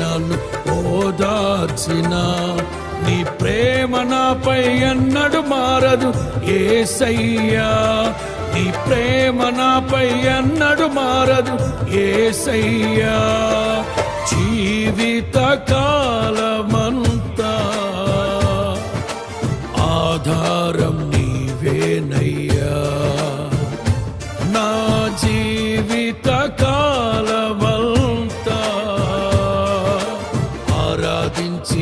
నన్ను ఓదార్చిన. నీ ప్రేమ నాపై ఎన్నడు మారదు ఏసయ్యా. నీ ప్రేమ నాపై ఎన్నడు మారదు ఏసయ్యా. జీవిత కాలమంతా ఆధారం నీవేనయ్యా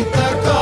Sita Ka.